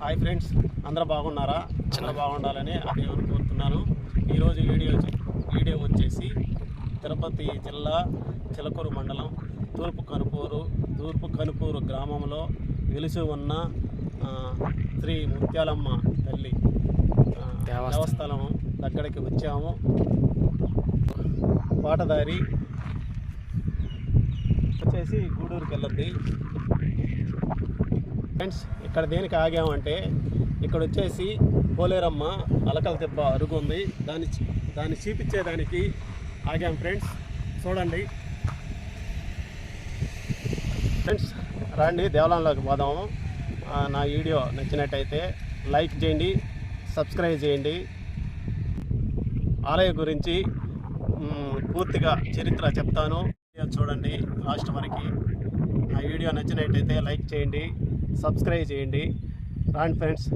Hi friends అందరూ బాగున్నారా? చాలా బాగుండాలని ఆ దేవుని కోరుతున్నాను. ఈరోజు వీడియో వీడియో వచ్చేసి తిరుపతి జిల్లా చిలకూరు మండలం తూర్పు కనుపూరు తూర్పు కనుపూరు గ్రామంలో వెలిసి ఉన్న శ్రీ ముత్యాలమ్మ తల్లి. దేవస్థానం. దగ్గరికి వచ్చాము. పాటదారి వచ్చేసి గూడూరుకి వెళ్ళద్ది ఫ్రెండ్స్ ఇక్కడ దేనికి ఆగామంటే ఇక్కడ వచ్చేసి పోలేరమ్మ అలకల దెబ్బ అరుగు ఉంది. దాన్ని దాన్ని చూపించేదానికి ఆగాం ఫ్రెండ్స్ చూడండి. ఫ్రెండ్స్ రండి దేవాలయంలోకి పోదాము నా వీడియో నచ్చినట్టయితే లైక్ చేయండి సబ్స్క్రైబ్ చేయండి. ఆలయం గురించి పూర్తిగా చరిత్ర చెప్తాను. చూడండి లాస్ట్ వరకు. నా వీడియో నచ్చినట్టయితే లైక్ చేయండి. సబ్స్క్రైబ్ చేయండి. రాండి ఫ్రెండ్స్.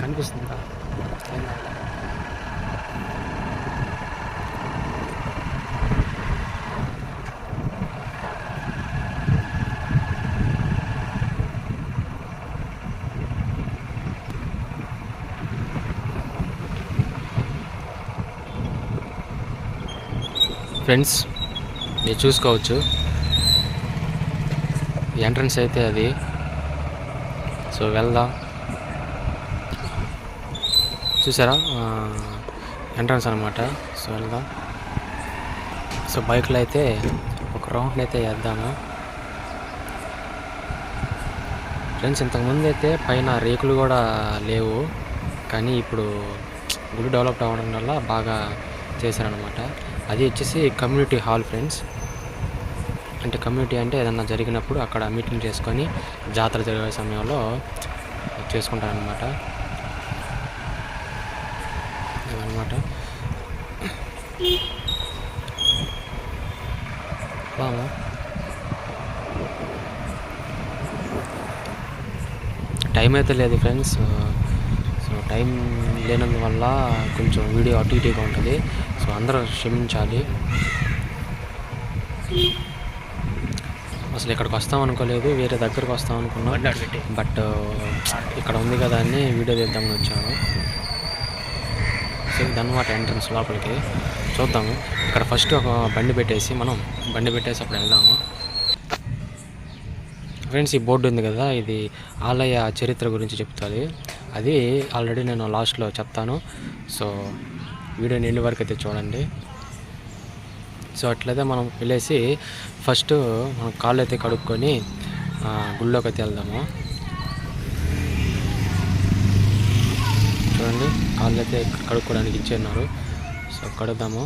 కనిపిస్తుందా? ఫ్రెండ్స్ మీరు చూసుకోవచ్చు. ఎంట్రన్స్ అయితే అది. సో వెళ్దాం. చూసారా? ఎంట్రన్స్ అనమాట సో వెళ్దాం. సో బైక్లో అయితే ఒక రౌండ్ అయితే వేద్దాము. ఫ్రెండ్స్ ఇంతకుముందు అయితే పైన రేకులు కూడా లేవు. కానీ ఇప్పుడు గుడి డెవలప్ అవ్వడం వల్ల బాగా చేశారనమాట అది వచ్చేసి కమ్యూనిటీ హాల్ ఫ్రెండ్స్ అంటే కమ్యూనిటీ అంటే ఏదన్నా జరిగినప్పుడు అక్కడ మీటింగ్ చేసుకొని జాతర జరిగే సమయంలో చేసుకుంటారనమాట అనమాట బాగా టైం అయితే లేదు ఫ్రెండ్స్ సో టైం లేనందువల్ల కొంచెం వీడియో అటు ఇటుగా ఉంటుంది. సో అందరూ క్షమించాలి. అసలు ఇక్కడికి వస్తాం అనుకోలేదు వేరే దగ్గరకు వస్తాం అనుకున్నాం. బట్ ఇక్కడ ఉంది కదా అని వీడియో తీద్దామని వచ్చాము సో ఇదన్నమాట ఎంట్రన్స్ లోపలికి. చూద్దాము. ఇక్కడ ఫస్ట్ ఒక బండి పెట్టేసి మనం బండి పెట్టేసి అప్పుడు వెళ్దాము. ఫ్రెండ్స్ ఈ బోర్డు ఉంది కదా ఇది ఆలయ చరిత్ర గురించి చెప్తుంది. అది ఆల్రెడీ నేను లాస్ట్లో చెప్తాను. సో వీడియో ఎండ్ వరకు అయితే చూడండి. సో అట్లయితే మనం వెళ్ళేసి ఫస్ట్ మనం కాళ్ళు అయితే కడుక్కొని గుళ్ళోకి అయితే వెళ్దాము. చూడండి కాళ్ళు అయితే కడుక్కోవడానికి ఇచ్చేన్నారు సో కడుద్దాము.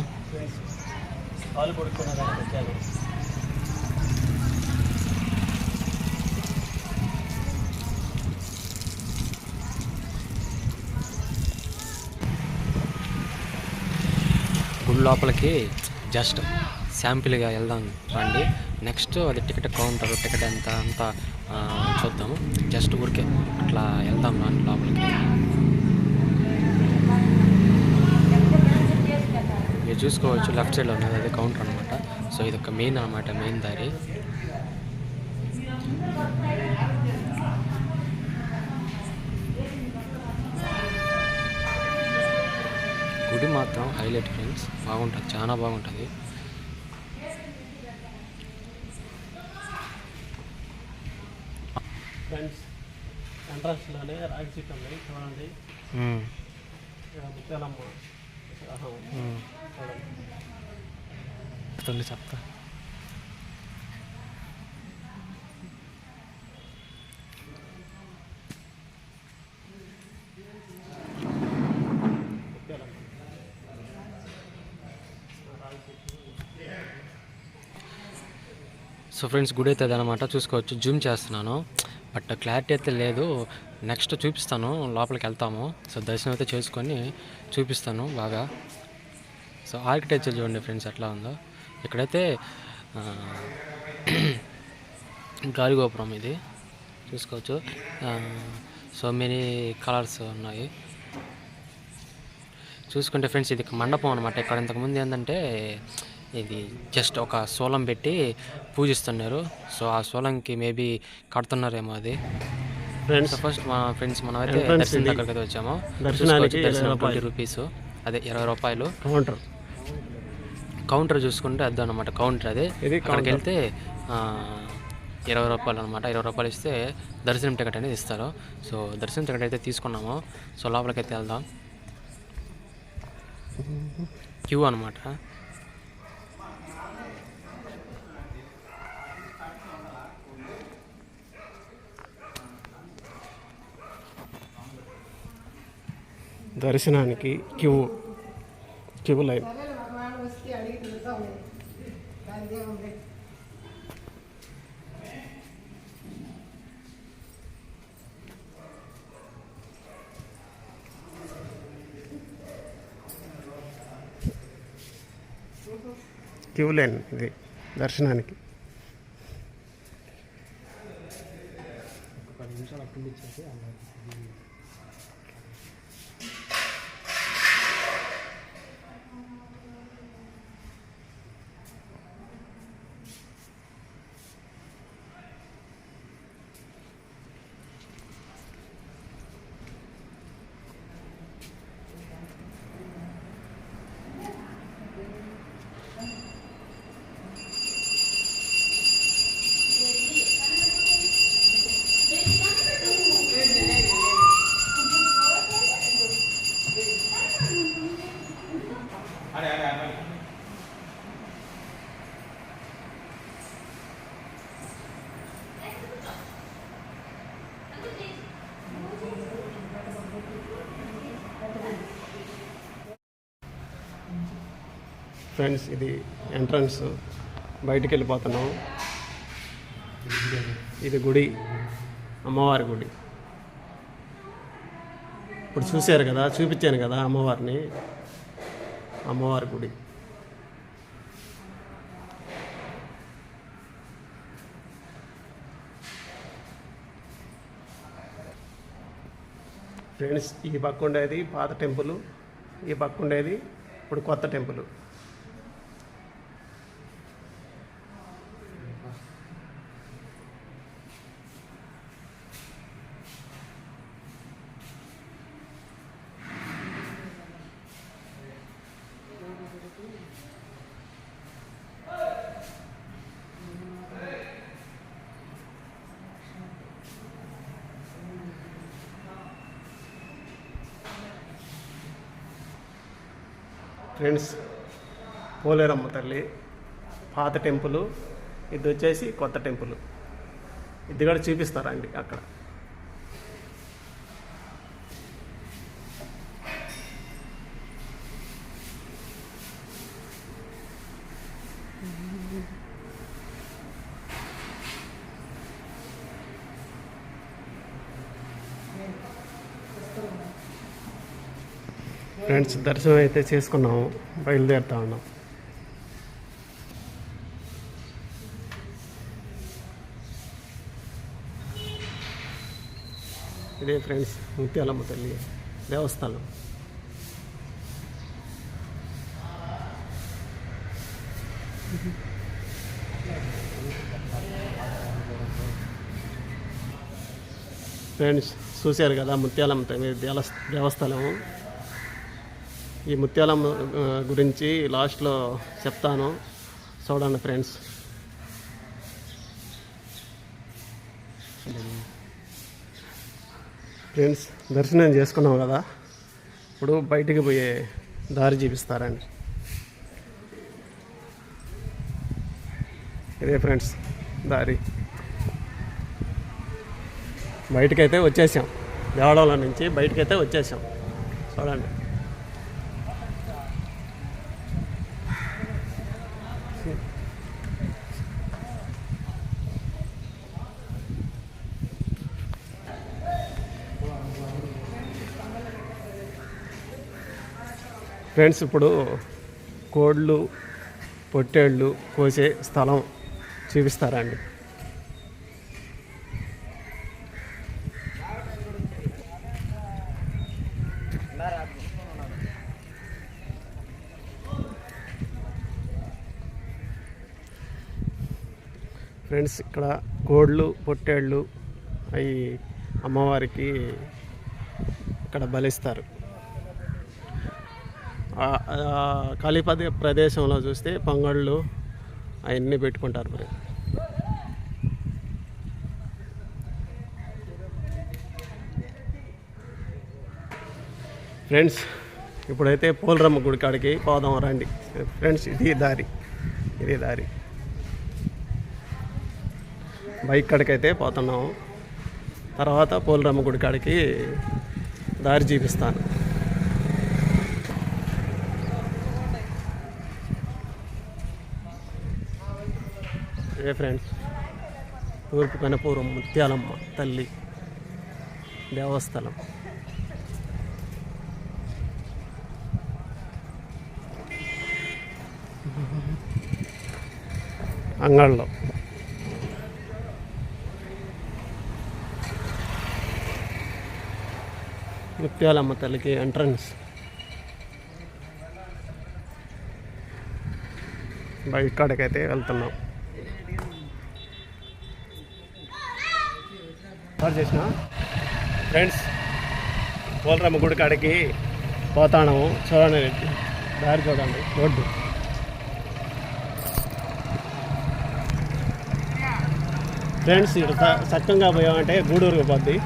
లోపలికి జస్ట్ శాంపిల్గా వెళ్దాం రండి. నెక్స్ట్ అది టికెట్ కౌంటర్ టికెట్ ఎంత అంతా చూద్దాము. జస్ట్ ఊరికే అట్లా వెళ్దాం రండి లోపలికి. మీరు చూసుకోవచ్చు లెఫ్ట్ సైడ్లో ఉన్నది అదే కౌంటర్ అనమాట సో ఇది ఒక మెయిన్ అనమాట మెయిన్ దారి. గుడి మాత్రం హైలైట్ ఫ్రెండ్స్. బాగుంటుంది చాలా బాగుంటుంది. ఫ్రెండ్స్ ఎంట్రన్స్లోనే రాగి సీట్ ఉంది. చూడండి. ముత్యాలమ్మ. చూడండి చెప్తా. సో ఫ్రెండ్స్ గుడి అయితే అనమాట చూసుకోవచ్చు. జూమ్ చేస్తున్నాను. బట్ క్లారిటీ అయితే లేదు. నెక్స్ట్ చూపిస్తాను. లోపలికి వెళ్తాము. సో దర్శనం అయితే చేసుకొని చూపిస్తాను బాగా. సో ఆర్కిటెక్చర్ చూడండి ఫ్రెండ్స్ ఎట్లా ఉందో. ఇక్కడైతే ఆ, గాలిగోపురం ఇది. చూసుకోవచ్చు. సో మెనీ కలర్స్ ఉన్నాయి. చూసుకుంటే ఫ్రెండ్స్ ఇది మండపం అనమాట ఇక్కడ ఇంతకుముందు ఏంటంటే ఇది జస్ట్ ఒక సోలం పెట్టి పూజిస్తున్నారు. సో ఆ సోలంకి మేబీ కడుతున్నారేమో అది. ఫ్రెండ్స్ ఫస్ట్ మా ఫ్రెండ్స్ మనం అయితే దర్శనం. దగ్గరికి వచ్చాము. దర్శనానికి దర్శనం ట్వంటీ రూపీస్ అదే ఇరవై రూపాయలు. కౌంటర్ కౌంటర్ చూసుకుంటే అదే అనమాట కౌంటర్ అదే. అక్కడికి. వెళ్తే ఇరవై రూపాయలు అనమాట ఇరవై రూపాయలు ఇస్తే దర్శనం టికెట్ అనేది ఇస్తారు. సో దర్శనం టికెట్ అయితే తీసుకున్నాము. సో లోపలికి అయితే వెళ్దాం. క్యూ అనమాట దర్శనానికి queue queue line. Queue line ఇది దర్శనానికి. ఫ్రెండ్స్ ఇది ఎంట్రన్స్ బయటికి వెళ్ళిపోతున్నాం. ఇది గుడి అమ్మవారి గుడి. ఇప్పుడు చూశారు కదా చూపించాను కదా అమ్మవారిని. అమ్మవారి గుడి. ఫ్రెండ్స్ ఈ పక్క ఉండేది పాత టెంపుల్ ఈ పక్క ఉండేది ఇప్పుడు కొత్త టెంపుల్. ఫ్రెండ్స్ పోలేరమ్మ తల్లి పాత టెంపుల్ ఇది వచ్చేసి కొత్త టెంపుల్. ఇది కూడా చూపిస్తారా అండి అక్కడ? ఫ్రెండ్స్ దర్శనం అయితే చేసుకున్నాము బయలుదేరుతా ఉన్నాం. ఇదే ఫ్రెండ్స్ ముత్యాలమ్మ తల్లి దేవస్థానం. ఫ్రెండ్స్ చూశారు కదా ముత్యాలమ్మ తల్లి దేవస్ దేవస్థానము. ఈ ముత్యాలమ్మ గురించి లాస్ట్లో చెప్తాను. చూడండి ఫ్రెండ్స్. ఫ్రెండ్స్ దర్శనం చేసుకున్నాం కదా? ఇప్పుడు బయటికి పోయే దారి చూపిస్తారండి. ఇదే ఫ్రెండ్స్ దారి. బయటకైతే వచ్చేసాం. దేవాడలో నుంచి బయటకైతే వచ్చేసాం. చూడండి. ఫ్రెండ్స్ ఇప్పుడు కోళ్ళు పొట్టేళ్ళు కోసే స్థలం చూపిస్తారా అండి? ఫ్రెండ్స్ ఇక్కడ కోళ్ళు పొట్టేళ్ళు అవి అమ్మవారికి ఇక్కడ బలిస్తారు. ఆ- ప్రదేశంలో చూస్తే పొంగళ్ళు అవన్నీ పెట్టుకుంటారు మరి. ఫ్రెండ్స్ ఇప్పుడైతే పోలరమ్మ గుడి కాడికి పోదాం రండి. ఫ్రెండ్స్ ఇది దారి. ఇది దారి. బైక్ కాడికైతే పోతున్నాము. తర్వాత పోలరమ్మ గుడి కాడికి దారి చూపిస్తాను. ఏ ఫ్రెండ్స్ తూర్పు కనపూరం ముత్యాలమ్మ తల్లి దేవస్థలం. అంగళ్ళలో ముత్యాలమ్మ తల్లికి ఎంట్రన్స్ బైక్ కాడికైతే వెళ్తున్నాం. కాల్ చేసిన. ఫ్రెండ్స్ పోలరమ్మ గుడి కాడికి పోతాను చూడండి దారి చూడండి. రోడ్డు. ఫ్రెండ్స్ ఇక్కడ స- పోయామంటే గూడూరుకు పోద్ది.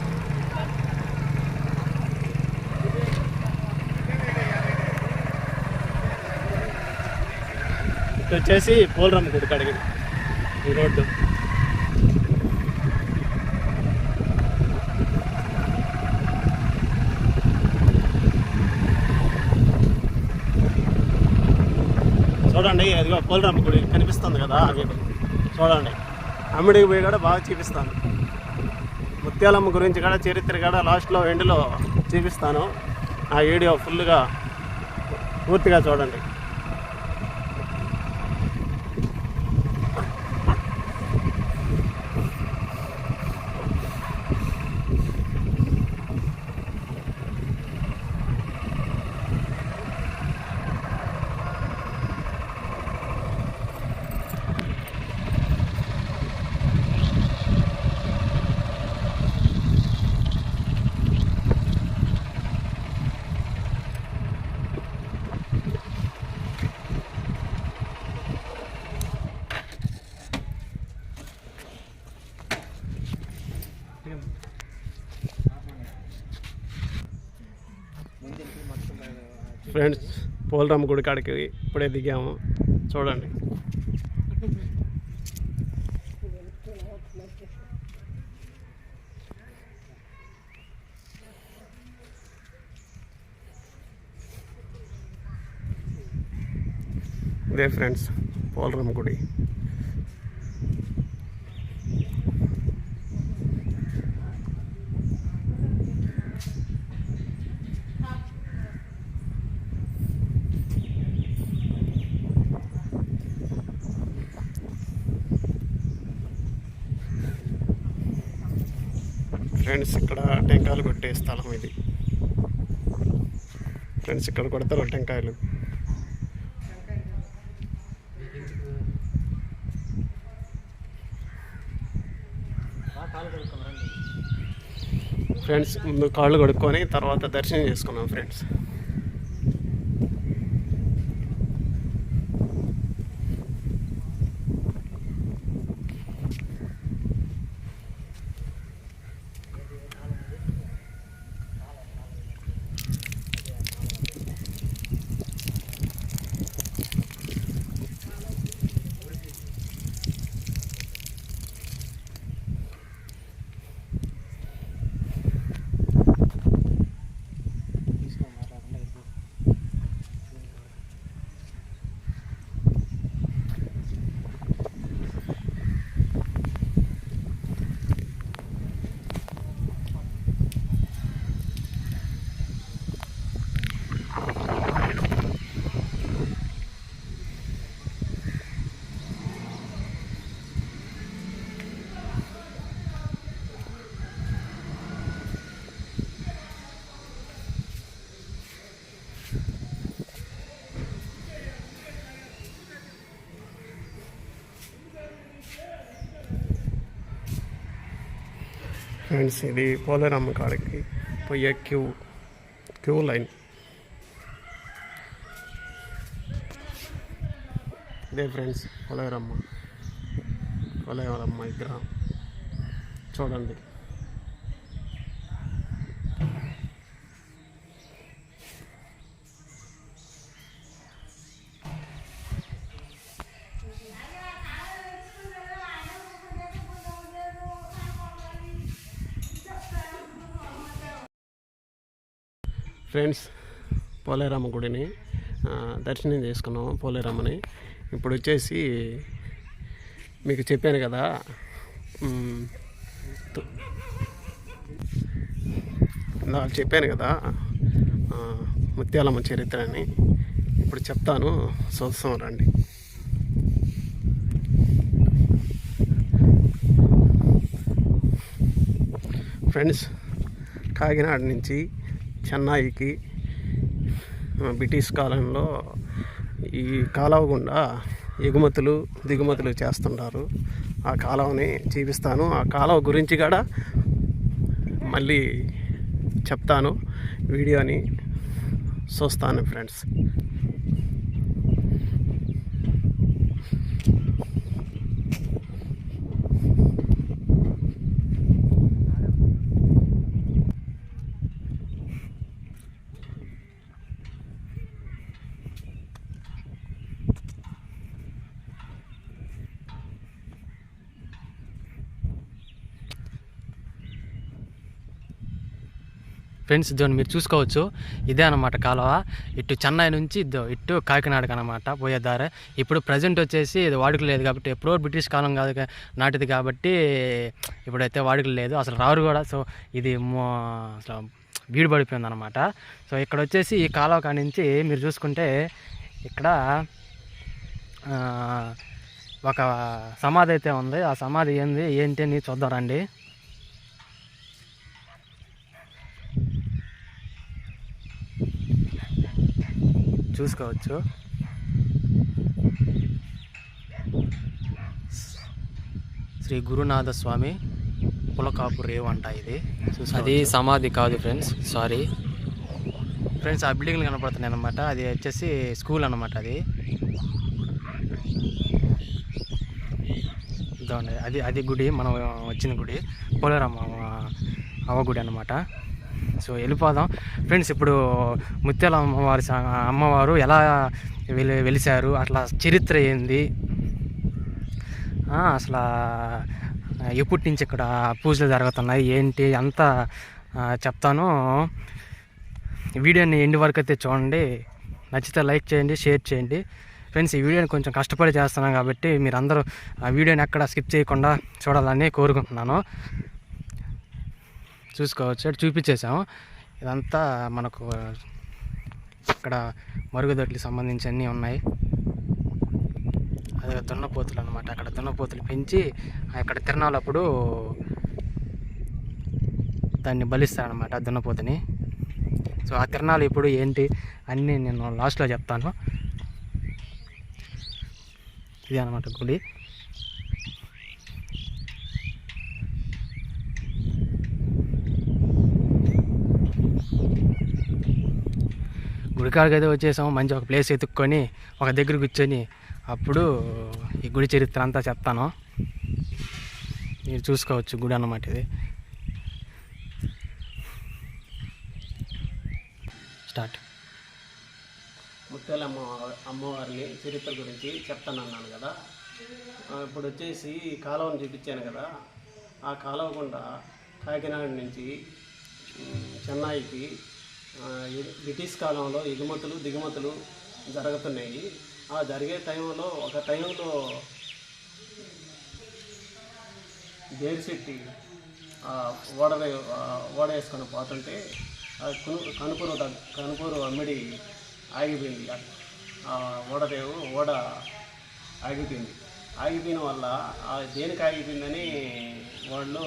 ఇక్కడ వచ్చేసి పోలరమ్మ గుడి కాడికి. ఈ రోడ్డు. ఇదిగో అదిగో గుడి కనిపిస్తుంది కదా అది చూడండి. అమ్మిడికి పోయి కూడా బాగా చూపిస్తాను. ముత్యాలమ్మ గురించి కూడా చరిత్ర కూడా లాస్ట్లో ఎండ్లో చూపిస్తాను. ఆ వీడియో ఫుల్గా పూర్తిగా చూడండి. ఫ్రెండ్స్ పోలరమ్మ గుడి కాడికి ఇప్పుడే దిగాము. చూడండి. ఇదే ఫ్రెండ్స్ పోలరమ్మ గుడి ఫ్రెండ్స్ ఇక్కడ టెంకాయలు కొట్టే స్థలం ఇది. ఫ్రెండ్స్ ఇక్కడ కొడతారు టెంకాయలు. ఫ్రెండ్స్ ముందు కాళ్ళు కడుక్కొని తర్వాత దర్శనం చేసుకున్నాం ఫ్రెండ్స్. ఫ్రెండ్స్ ఇది పోలేరమ్మ కాడికి పోయే క్యూ క్యూ లైన్. ఇదే ఫ్రెండ్స్ పోలేరమ్మ. పోలేరమ్మ విగ్రహం చూడండి. ఫ్రెండ్స్ పోలేరమ్మ గుడిని దర్శనం చేసుకున్నాం పోలేరమ్మని ఇప్పుడు వచ్చేసి మీకు చెప్పాను కదా ఇందాక చెప్పాను కదా ముత్యాలమ్మ చరిత్ర అని ఇప్పుడు చెప్తాను చూస్తాం రండి. ఫ్రెండ్స్ కాకినాడ నుంచి చెన్నైకి బ్రిటిష్ కాలంలో ఈ కాలువ గుండా ఎగుమతులు దిగుమతులు చేస్తుంటారు. ఆ కాలువని చూపిస్తాను ఆ కాలువ గురించి కూడా మళ్ళీ చెప్తాను. వీడియోని చూస్తాను ఫ్రెండ్స్. ఫ్రెండ్స్ ఇదిగోండి మీరు చూసుకోవచ్చు. ఇదే అనమాట కాలువ. ఇటు చెన్నై నుంచి ఇటు కాకినాడకి అనమాట పోయేదారి. ఇప్పుడు ప్రజెంట్ వచ్చేసి ఇది వాడుక లేదు కాబట్టి ఎప్పుడో బ్రిటిష్ కాలం కాదు నాటిది కాబట్టి ఇప్పుడైతే వాడుక లేదు. అసలు రారు కూడా. సో ఇది అసలు బీడు పడిపోయింది అనమాట సో ఇక్కడ వచ్చేసి ఈ కాలువ కాడి నుంచి మీరు చూసుకుంటే ఇక్కడ ఒక సమాధి అయితే ఉంది. ఆ సమాధి ఏంది ఏంటి అని చూద్దాం చూసుకోవచ్చు. శ్రీ గురునాథ స్వామి పులకాపు రేవ్ అంట ఇది. అది సమాధి కాదు ఫ్రెండ్స్ సారీ. ఫ్రెండ్స్ ఆ బిల్డింగ్లు కనపడుతున్నాయి అనమాట అది వచ్చేసి స్కూల్ అనమాట అది. అది అది గుడి మనం వచ్చిన గుడి. పోలేరమ్మ అవ్వ గుడి అనమాట సో వెళ్ళిపోదాం. ఫ్రెండ్స్ ఇప్పుడు ముత్యాల అమ్మవారి అమ్మవారు ఎలా వెలి వెలిశారు? అట్లా చరిత్ర ఏంది? అసలు ఎప్పటి నుంచి ఇక్కడ పూజలు జరుగుతున్నాయి? ఏంటి? అంతా చెప్తాను. వీడియోని ఎండి వరకు అయితే చూడండి. నచ్చితే లైక్ చేయండి షేర్ చేయండి. ఫ్రెండ్స్ ఈ వీడియోని కొంచెం కష్టపడి చేస్తున్నాం కాబట్టి మీరందరూ ఆ వీడియోని ఎక్కడ స్కిప్ చేయకుండా చూడాలని కోరుకుంటున్నాను. చూసుకోవచ్చు. అటు చూపించేసాము ఇదంతా మనకు ఇక్కడ మరుగుదొడ్లు సంబంధించి అన్నీ ఉన్నాయి. అదే దున్నపోతులు అనమాట అక్కడ దున్నపోతులు పెంచి అక్కడ తిరణాలప్పుడు దాన్ని బలిస్తారనమాట దున్నపోతుని సో ఆ తిరణాలు ఇప్పుడు ఏంటి అన్నీ నేను లాస్ట్లో చెప్తాను. ఇది అనమాట గుడి. గుడికాడికి అయితే వచ్చేసాము మంచి ఒక ప్లేస్ ఎత్తుక్కొని ఒక దగ్గర కూర్చొని అప్పుడు ఈ గుడి చరిత్ర అంతా చెప్తాను. మీరు చూసుకోవచ్చు గుడి అన్నమాట ఇది. స్టార్ట్ ముత్యాలమ్మ అమ్మవారిని చరిత్ర గురించి చెప్తానన్నాను కదా. ఇప్పుడు వచ్చేసి ఈ కాలువను చూపించాను కదా. ఆ కాలువ గుండా కాకినాడ నుంచి చెన్నైకి బ్రిటిష్ కాలంలో ఎగుమతులు దిగుమతులు జరుగుతున్నాయి. ఆ జరిగే టైంలో ఒక టైంలో దేవిశెట్టి ఓడ ఓడ వేసుకొని పోతుంటే కను కనుపూరు కనుపూరు అమ్మిడి ఆగిపోయింది. ఆ ఓడరేవు ఓడ ఆగిపోయింది. ఆగిపోయిన వల్ల ఆ దేనికి ఆగిపోయిందని వాళ్ళు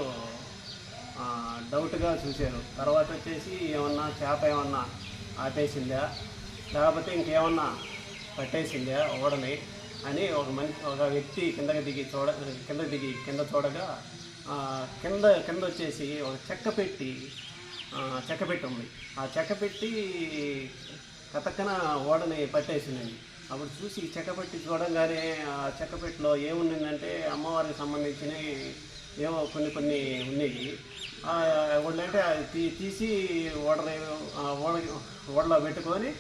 డౌట్గా చూశారు తర్వాత వచ్చేసి ఏమన్నా చేప ఏమన్నా ఆపేసిందా? లేకపోతే ఇంకేమన్నా పట్టేసిందా ఓడని అని ఒక మనిషి ఒక వ్యక్తి కిందకి దిగి చూడ కింద దిగి కింద చూడగా కింద కింద వచ్చేసి ఒక చెక్క పెట్టి చెక్క పెట్టి ఉంది. ఆ చెక్క పెట్టి కతక్కన ఓడని పట్టేసిందండి. అప్పుడు చూసి చెక్క పెట్టి చూడంగానే ఆ చెక్క పెట్టిలో ఏముండిందంటే అమ్మవారికి సంబంధించినవి ఏమో కొన్ని కొన్ని ఉన్నాయి. వాళ్ళంటే తీ తీసి ఓడని ఓడ ఓడలో పెట్టుకొని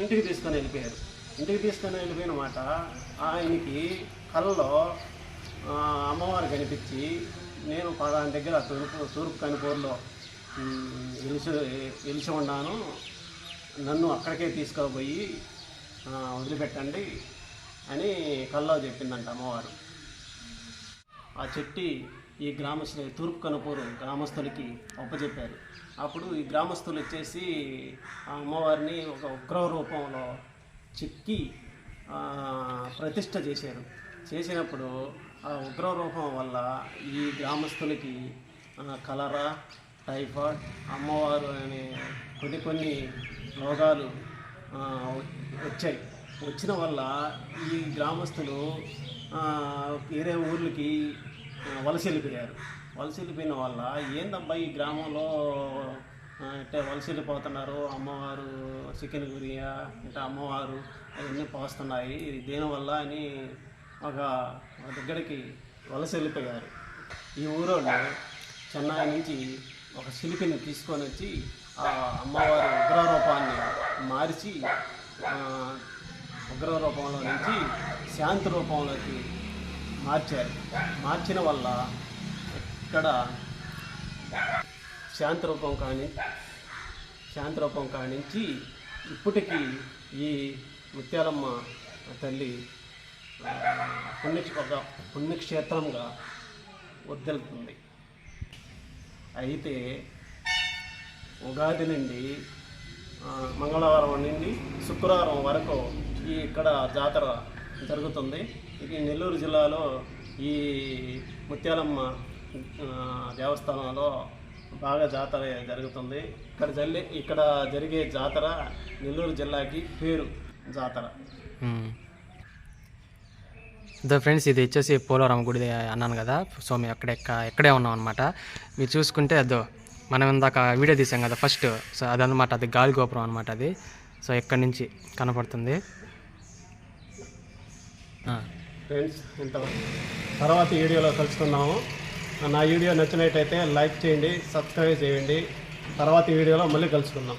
ఇంటికి తీసుకొని వెళ్ళిపోయారు. ఇంటికి తీసుకొని వెళ్ళిపోయిన మాట ఆయనకి కళ్ళలో అమ్మవారు కనిపించి నేను పలానా దగ్గర తూర్పు తూర్పు కనిపూర్లో ఉమ్, వెలిసి వెలిసి ఉన్నాను నన్ను అక్కడికే తీసుకుపోయి వదిలిపెట్టండి అని కల్లో చెప్పిందంట అమ్మవారు. ఆ చెట్టి ఈ గ్రామస్తు తూర్పు కనుపూరు గ్రామస్తులకి అప్పచెప్పారు అప్పుడు ఈ గ్రామస్తులు వచ్చేసి ఆ అమ్మవారిని ఒక ఉగ్ర రూపంలో చెక్కి ప్రతిష్ట చేశారు. చేసినప్పుడు ఆ ఉగ్ర రూపం వల్ల ఈ గ్రామస్తులకి కలరా టైఫాయిడ్ అమ్మవారు అనే కొన్ని కొన్ని రోగాలు వచ్చాయి. వచ్చిన వల్ల ఈ గ్రామస్తులు వేరే ఊర్లకి వలస వెళ్ళిపోయారు వలస వెళ్ళిపోయిన వల్ల ఏందబ్బా ఈ గ్రామంలో అంటే వలస వెళ్ళిపోతున్నారు అమ్మవారు చికెన్ గురియా అంటే అమ్మవారు అవన్నీ పోస్తున్నాయి. ఇది దేనివల్ల అని ఒక దగ్గరికి వలస వెళ్ళిపోయారు ఈ ఊరోళ్ళు చెన్నై నుంచి ఒక శిల్పిని తీసుకొని వచ్చి ఆ అమ్మవారి ఉగ్రరూపాన్ని మార్చి ఉగ్రరూపంలో రూపంలో నుంచి శాంతి రూపంలోకి మార్చారు. మార్చిన వల్ల ఇక్కడ శాంతి రూపం కాని శాంతి రూపం కానించి ఇప్పటికీ ఈ ముత్యాలమ్మ తల్లి పుణ్య ఒక పుణ్యక్షేత్రంగా వర్దిల్తుంది అయితే ఉగాది నుండి మంగళవారం నుండి శుక్రవారం వరకు ఈ ఇక్కడ జాతర జరుగుతుంది. ఈ నెల్లూరు జిల్లాలో ఈ ముత్యాలమ్మ దేవస్థానంలో బాగా జాతర జరుగుతుంది. ఇక్కడ జల్లి ఇక్కడ జరిగే జాతర నెల్లూరు జిల్లాకి పేరు జాతర. ఇదో ఫ్రెండ్స్ ఇది వచ్చేసి పోలవరం గుడి అన్నాను కదా. సో మేము అక్కడ ఎక్కడే ఉన్నాం అనమాట మీరు చూసుకుంటే అదో మనం ఇందాక వీడియో తీసాం కదా ఫస్ట్. సో అదనమాట అది గాలి గోపురం అనమాట అది. సో ఎక్కడి నుంచి కనపడుతుంది? ఫ్రెండ్స్ ఇంత తర్వాత వీడియోలో కలుసుకుందాము. నా వీడియో నచ్చినట్టయితే లైక్ చేయండి సబ్స్క్రైబ్ చేయండి. తర్వాత వీడియోలో మళ్ళీ కలుసుకుందాం.